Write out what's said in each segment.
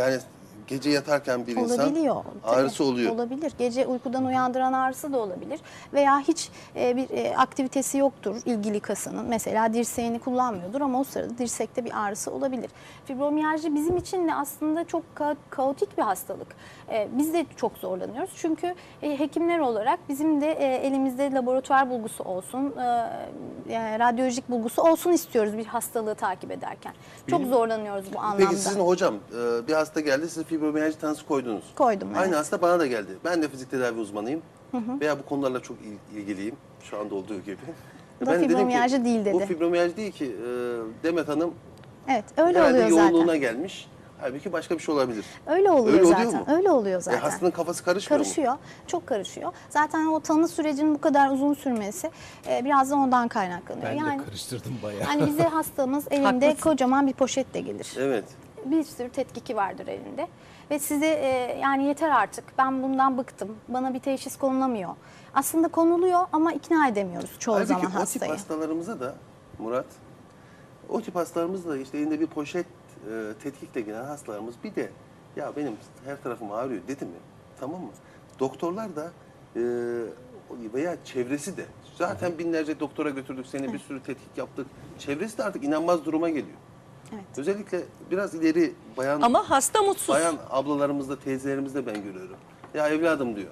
Yani gece yatarken bir insan Olabiliyor. tabii. ağrısı oluyor. Olabilir. Gece uykudan uyandıran ağrısı da olabilir. Veya hiç e, bir e, aktivitesi yoktur ilgili kasının. Mesela dirseğini kullanmıyordur ama o sırada dirsekte bir ağrısı olabilir. Fibromiyalji bizim için de aslında çok ka- kaotik bir hastalık. E, biz de çok zorlanıyoruz. Çünkü e, hekimler olarak bizim de e, elimizde laboratuvar bulgusu olsun, e, yani radyolojik bulgusu olsun istiyoruz bir hastalığı takip ederken. Çok zorlanıyoruz bu anlamda. Peki sizin hocam e, bir hasta geldi size fibromiyalji tanısı koydunuz. Koydum, evet. Aynı hasta bana da geldi. Ben de fizik tedavi uzmanıyım. Veya bu konularla çok il- ilgiliyim. Şu anda olduğu gibi. Bu da dedim ki, fibromiyalji değil dedi. Bu fibromiyalji değil ki e, Demet Hanım Evet, öyle oluyor yoğunluğuna zaten. gelmiş. Halbuki başka bir şey olabilir. Öyle oluyor Öyle oluyor zaten. mu? Öyle oluyor E, zaten. hastanın kafası karışmıyor mu? Karışıyor. Çok karışıyor. Zaten o tanı sürecinin bu kadar uzun sürmesi e, biraz da ondan kaynaklanıyor. Ben yani de karıştırdım bayağı. hani bize hastamız elinde Haklısın. kocaman bir poşetle gelir. Evet. Bir sürü tetkiki vardır elinde. Ve size e, yani yeter artık ben bundan bıktım. Bana bir teşhis konulamıyor. Aslında konuluyor ama ikna edemiyoruz çoğu Halbuki zaman o tip hastayı. hastalarımıza da Murat, o tip hastalarımız da işte elinde bir poşet e, tetkikle gelen hastalarımız bir de ya benim her tarafım ağrıyor dedi mi? Tamam mı? Doktorlar da e, veya çevresi de zaten binlerce doktora götürdük seni bir sürü tetkik yaptık. Çevresi de artık inanmaz duruma geliyor. Evet. Özellikle biraz ileri bayan Ama hasta mutsuz. bayan ablalarımızda, teyzelerimizde ben görüyorum. Ya evladım diyor.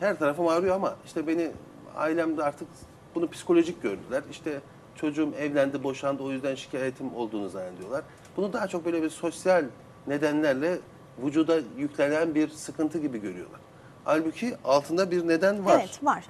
Her tarafım ağrıyor ama işte beni ailemde artık bunu psikolojik gördüler. İşte çocuğum evlendi, boşandı o yüzden şikayetim olduğunu zannediyorlar. Bunu daha çok böyle bir sosyal nedenlerle vücuda yüklenen bir sıkıntı gibi görüyorlar. Halbuki altında bir neden var. Evet var.